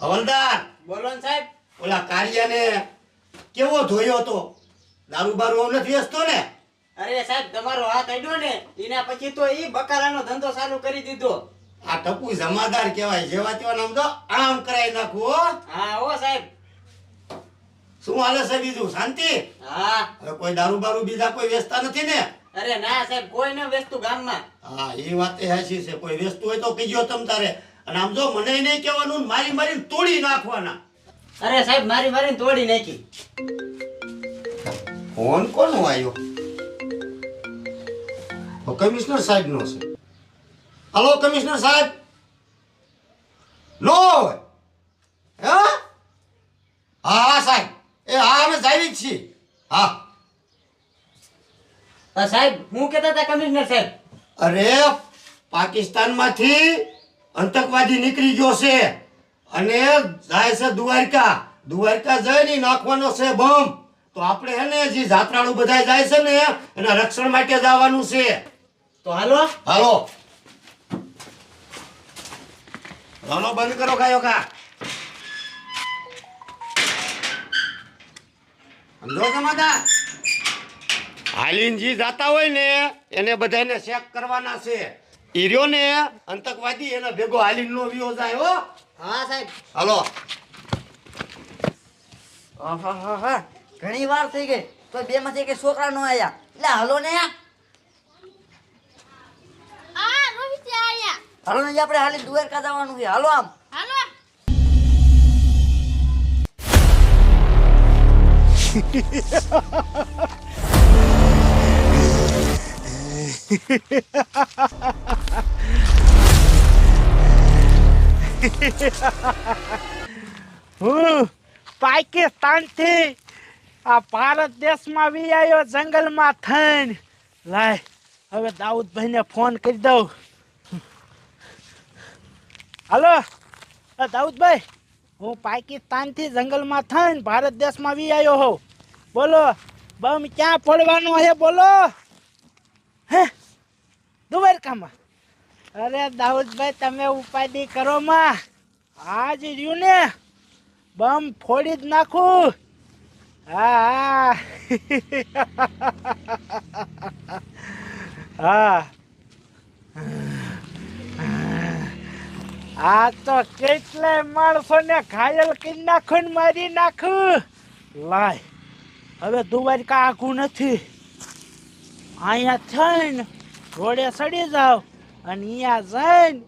હવલદાર! બોલો ને સાહેબ. ઓલા કારિયાને કેવો ધોયો હતો? દારૂ બારૂ નથી વેચતો ને? અરે સાહેબ તમારો હાથ અડ્યો ને એના પછી તો ઈ બકારાનો ધંધો ચાલુ કરી દીધો. આ ટપુ જમાદાર કહેવાય જેવા તેવા નામ તો આમ કરાઈ નાખું હો. હા ઓ સાહેબ. શું હાલે છે બીજું? શાંતિ? હા. હવે કોઈ દારૂ બારૂ બીજા કોઈ વેચતા નથી ને? અરે ના સાહેબ કોઈ ન વેચતું ગામમાં. હા એ વાત એ હાચી છે. કોઈ વેચતું હોય તો કીજો તમ તારે. અને આમ જો મને નહીં કહેવાનું મારી મારીને તોડી નાખવાના. અરે સાહેબ મારી મારીને તોડી નાખી. ફોન કોનો આવ્યો કમિશનર સાહેબ નો છે. હલો કમિશનર સાહેબ. નો હે? હા સાહેબ. એ હા અમે જાવી જ છીએ. હા. હા સાહેબ હું કહેતા હતા કમિશનર સાહેબ. અરે પાકિસ્તાનમાંથી આતંકવાદી નીકળી ગયો છે. અને જાય છે દ્વારકા. દ્વારકા જઈને નાખવાનો છે બોમ્બ તો આપણે હે ને જે જાત્રાળુ બધા જાય છે ને એના રક્ષણ માટે જવાનું છે. તો હાલો. હાલો. હાલો બંધ કરો કાયો કા સમજો સમાધાન હાલીનજી જાતા હોય ને એને બધાને ચેક કરવાના છે. ઈર્યો ને આતંકવાદી એનો ભેગો હાલી નો વિયો જાય હો. હા સાહેબ. હાલો. ઘણી વાર થઈ ગઈ. તો બે માંથી કે છોકરા નો આયા. એટલે હાલો ને આ. રોહિત હાલો ને આપણે હાલી દ્વારકા જવાનું છે. હાલો આમ. હાલો હું? પાકિસ્તાનથી આ ભારત દેશમાં વી આવ્યો જંગલમાં થઈને. લાય, હવે દાઉદભાઈને ફોન કરી દઉં. હલો દાઉદભાઈ, હું પાકિસ્તાનથી જંગલમાં થઈને ભારત દેશમાં વી આવ્યો હોઉં. બોલો, બમ ક્યાં પડવાનો હે, બોલો. હે? દ્વારકામાં. અરે દાઉદભાઈ, તમે ઉપાધિ કરો માં. આજ રહ્યું ને. બમ ફોડી જ નાખું. હા હા. આ તો કેટલાય માણસોને ઘાયલ કરી નાખું મારી નાખું. લાય. હવે દ્વારકા આખું નથી. અહીંયા થઈને ઘોડે ચડી જાવ અને અહીંયા જઈને!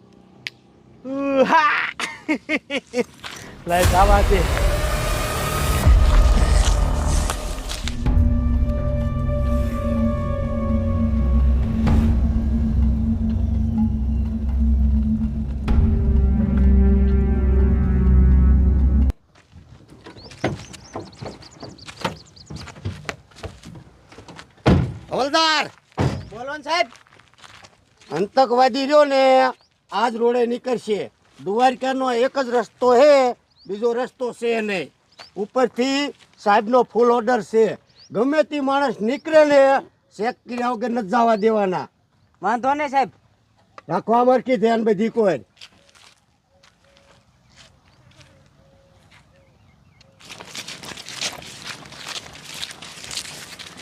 લઈ જવા દે આતંકવાદી રહ્યો ને આજ રોડે નીકળશે. દ્વારકાનો એક જ રસ્તો છે બીજો રસ્તો છે નહીં. ઉપરથી સાહેબનો ફૂલ ઓર્ડર છે. ગમે તે માણસ નીકળે ને ચેક કર્યા વગર નથી જવા દેવાના. વાંધો ને સાહેબ. રાખવા મરકી ધ્યાન બધી કોઈ.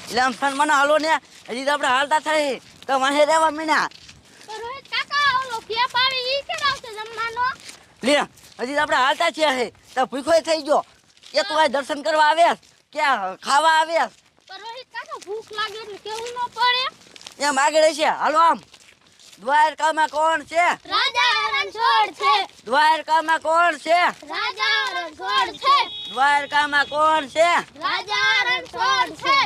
એટલે મને હાલો ને હજી તો આપણે હાલતા થાય તો મને રહેવા મીના તો રોહિત કાકા ઓલો ફેપ આવે ઈ કે આવશે જમવાનો લે હજી તો આપણે હાલતા છીએ હે. તો ભૂખો થઈ ગયો. કે તું આ દર્શન કરવા આવ્યા કે ખાવા આવ્યા રોહિત કાકા ભૂખ લાગે એટલે કેવું ન પડે? એમ આગળ છે. હાલો આમ. દ્વારકામાં કોણ છે? રાજા રણછોડ છે. દ્વારકામાં કોણ છે? રાજા રણછોડ છે. દ્વારકામાં કોણ છે? રાજા રણછોડ છે.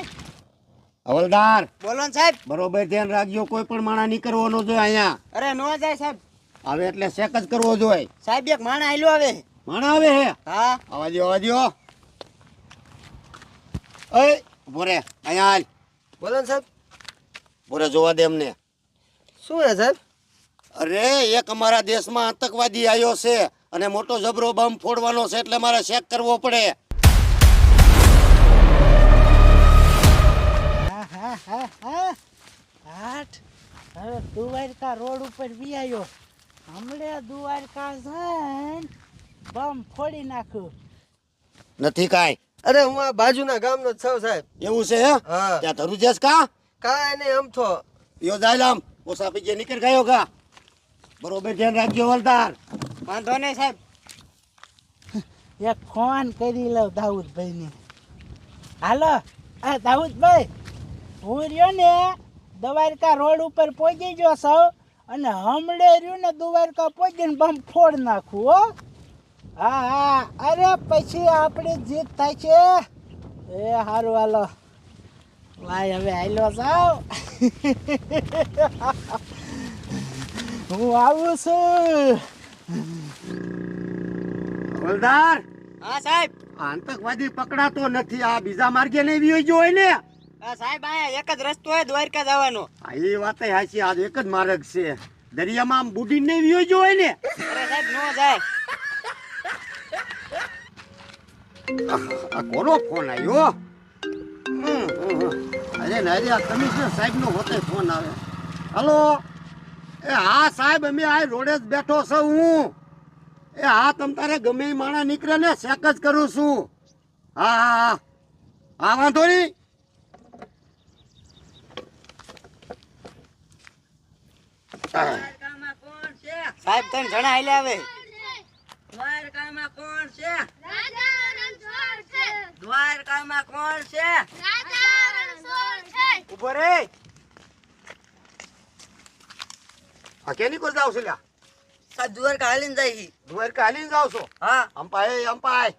હવલદાર બોલો ને સાહેબ. બરોબર ધ્યાન રાખજો કોઈ પણ માણા નીકળવો ન જોઈએ અહીંયા. અરે નો જાય સાહેબ. આવે એટલે ચેક જ કરવો જોઈએ. સાહેબ એક માણા આયલો આવે. માણા આવે હે? હા. આવા દ્યો આવા દ્યો એ બોરે અહીંયા હાલ. બોલો ને સાહેબ. બોરે જોવા દે એમને શું હે સાહેબ? અરે એક અમારા દેશમાં આતંકવાદી આવ્યો છે અને મોટો જબરો બમ ફોડવાનો છે એટલે મારે ચેક કરવો પડે. હા હા હા હા. આઠ હવે દ્વારકા રોડ ઉપર બી આવ્યો હમણે દ્વારકા જઈને બમ ફોડી નાખું. નથી કાંઈ. અરે હું આ બાજુના ગામનો જ છું સાહેબ. એવું છે હે? હા. ત્યાં ધરુજેશ કા? કાંઈ નહીં આમ તો. યો જાય આમ. ઓસા પીજે નીકળ ગયો કા બરોબર ધ્યાન રાખજો વલદાર. વાંધો નહીં સાહેબ. એક ફોન કરી લઉં દાઉદભાઈને. હાલો આ દાઉદભાઈ હું રહ્યો ને દ્વારકા રોડ ઉપર પહોંચી ગયો સૌ અને હમણે રહ્યું ને દુવારકા પહોંચીને બમ ફોડ નાખું હો. હા હા. અરે પછી આપણી જીત થાય છે. એ સારું હાલો. ભાઈ હવે હાલો સાવ હું આવું છું. વલદાર હા સાહેબ. આતંકવાદી પકડાતો નથી. આ બીજા માર્ગે નહીં વિયો ગયો હોય ને. સાહેબ આયા એક જ રસ્તો હોય દ્વારકા જવાનો. હા એ વાત હાચી આ એક જ માર્ગ છે. દરિયામાં આમ બુડીને નહીં વિયો હોય ને. અરે સાહેબ નો જાય. આ કોનો ફોન આવ્યો? હમ, હમ, હમ. અરે ના અરે આ કમિશનર સાહેબ નો હોતે ફોન આવે? હલો? એ હા સાહેબ અમે આ રોડે જ બેઠો છું હું. એ હા તમ તારે ગમે માણસ નીકળે ને શેક જ કરું છું. હા હા હા. હા વાંધો નહીં દ્વારકામાં કોણ છે સાહેબ. તને જણા હાલે આવે દ્વારકામાં કોણ છે? દ્વારકામાં કોણ છે? ઊભો રે. કેની કોર જાવ છો લ્યા? દ્વારકા હાલીને જાય. દ્વારકા હાલીને જાવ છો? હા. અંપાય અંપાય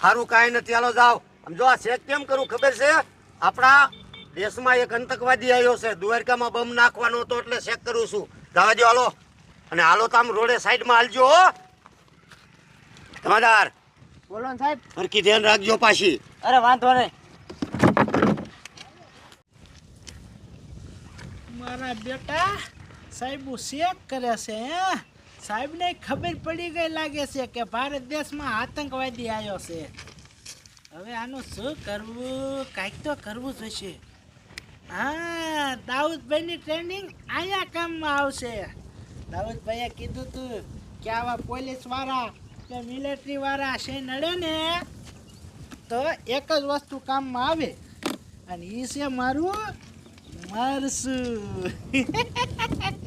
સારું કાંઈ નથી. હાલો જાવ આમ જો આ ચેક કેમ કરું ખબર છે? આપણા દેશમાં એક આતંકવાદી આવ્યો છે. દ્વારકામાં બમ નાખવાનો હતો એટલે ચેક કરું છું. જવા દો હાલો. અને હાલો તો આમ રોડે સાઈડમાં હાલજો તમાદાર બોલો ને સાહેબ. ફરકી ધ્યાન રાખજો પાછી. અરે વાંધો નહીં. મારા બેટા સાહેબ શેક કર્યા છે હે? સાહેબને ખબર પડી ગઈ લાગે છે કે ભારત દેશમાં આતંકવાદી આવ્યો છે. હવે આનું શું કરવું? કાંઈક તો કરવું જોઈશે. હા, દાઉદભાઈની ટ્રેનિંગ અહીંયા કામમાં આવશે. દાઉદભાઈએ કીધું તું કે આવા પોલીસવાળા કે મિલિટરી વાળા છે નડે ને, તો એક જ વસ્તુ કામમાં આવે. અને એ છે મારું મરસું.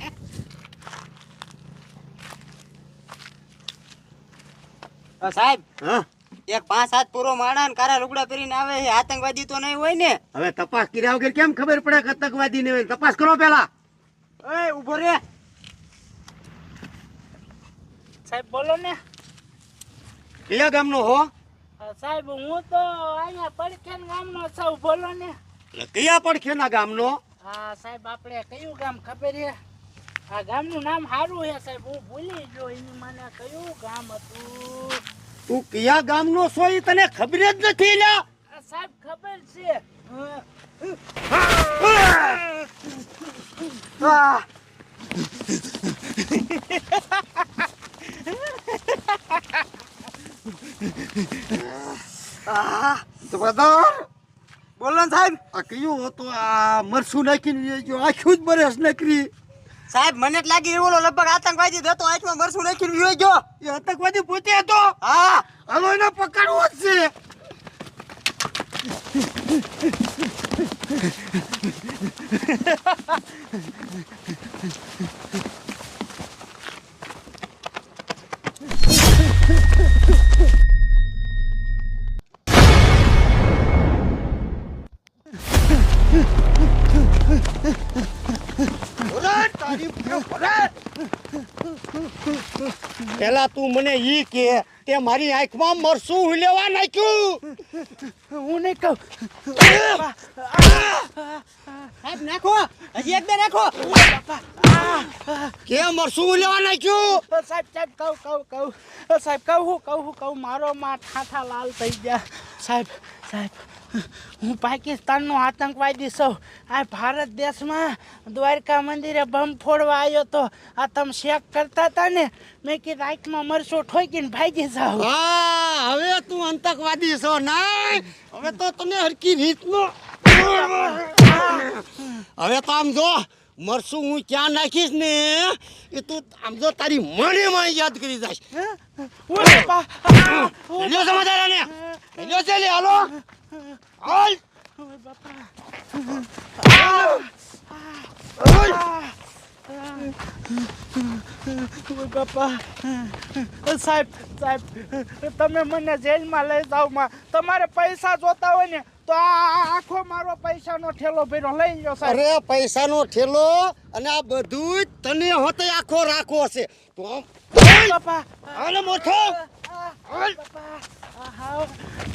સાહેબ હા? એક પાંચ સાત પૂરો માણા ને કારા લુગડા પહેરીને આવે છે આતંકવાદી તો નહીં હોય ને? હવે તપાસ કર્યા વગર કેમ ખબર પડે કે આતંકવાદી ને તપાસ કરો પેલા એ ઊભો રે. સાહેબ બોલો ને. કયા ગામનો હો? સાહેબ હું તો અહીંયા પડખેન ગામનો છું બોલો ને. એટલે કયા પડખેના ગામનો? હા સાહેબ આપણે કયું ગામ ખબર છે? આ ગામનું નામ સારું છે સાહેબ હું ભૂલી ગયો એની મને કયું ગામ હતું? તું કયા ગામનો છો એ તને ખબર જ નથી લ્યા? આ સાહેબ ખબર છે. જબરદાર. બોલો સાહેબ. આ કયું હતું? આ મરસું નાખીને આખું જ બરસ નકરી. સાહેબ મને લાગી એવો લગભગ આતંકવાદી હતો આંખમાં મરસું નાખીને વિયો ગયો. એ આતંકવાદી પોતે હતો? હા. હાલો એને પકડવો જ છે. પેલા તું મને ઈ કે તે મારી આંખમાં મરસું લેવા નાખ્યું. હું નહીં કહું. સાહેબ નાખો હજી એક બે નાખો. કે મરસું લેવા નાખ્યું? સાહેબ સાહેબ કહું કહું કહું. સાહેબ કહું કહું કહું. મારો માં ઠાઠા લાલ થઈ ગયા. સાહેબ સાહેબ હું પાકિસ્તાનનો આતંકવાદી છું. આ ભારત દેશમાં દ્વારકા મંદિરે બમ ફોડવા આવ્યો તો આ તમે શેક કરતા હતા ને? મેં કે આંખમાં મરશો ઠોકીને ભાગી જાવ હવે તું આતંકવાદી છો. ના હવે તો તને હરકી રીતનો હવે તો આમ જો મરશું હું ક્યાં નાખીશ ને? એ તું આમ જો તારી મને માં યાદ કરી જાય સમાચાર ને લ્યો છે લે હાલો. હાલ ઓ બાપા. ઓય બાપા સાહેબ સાહેબ તમે મને જેલમાં લઈ જાઓ માં. તમારે પૈસા જોતા હોય ને તો આ આખો મારો પૈસાનો ઠેલો ભર્યો. લઈ લો સાહેબ. અરે પૈસાનો ઠેલો અને આ બધું જ તને હોતે આખો રાખવો છે. તો. બાપા હાલ મોઠો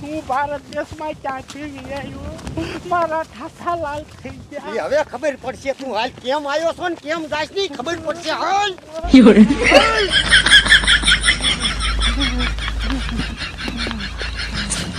હું ભારત દેશમાં ક્યાંથી આવ્યો મારા ઠાઠા લાલ થઈ ગયા. હવે ખબર પડશે તું હાલ કેમ આવ્યો છો ને કેમ ની ખબર પડશે. હાલ.